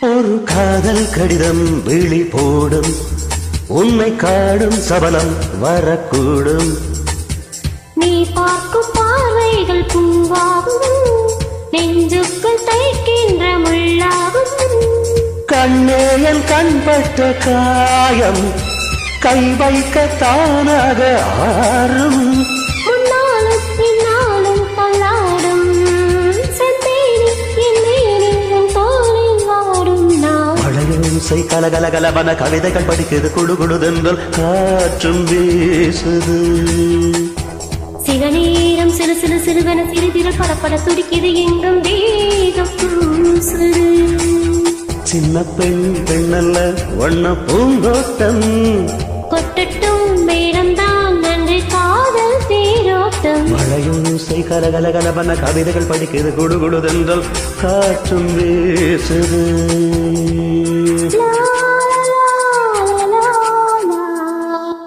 ஒரு காதல் கடிதம் விழி போடும். உன்னை காடும் சபலம் வரக்கூடும். நீ பார்க்கும் பார்வைகள் பூவாகும் நெஞ்சுக்குள் தைக்கின்ற முள்ளாகும் கண்ணேயன் கண்பட்ட காயம் கை வைக்க தானாக ஆறும். மழையோசை கலகல கலவன கவிதைகள் படிக்கிறது குடு குடுதென்றல் காற்றும் வீசுது. சில நேரம் சிறு சிறு சிறுவன சிறுதிரல் படப்பட துடிக்குது எங்கும் வேகம் பூசுது. சின்ன பெண் பெண்ணல்ல வண்ண பூந்தோட்டம். கொட்டட்டும் மேடம்தான் நன்றி காதல் தேரோட்டம். மழையோசை கலகல கலவன கவிதைகள் படிக்கிறது குடு குடுதென்றல் காற்றும் வீசுது.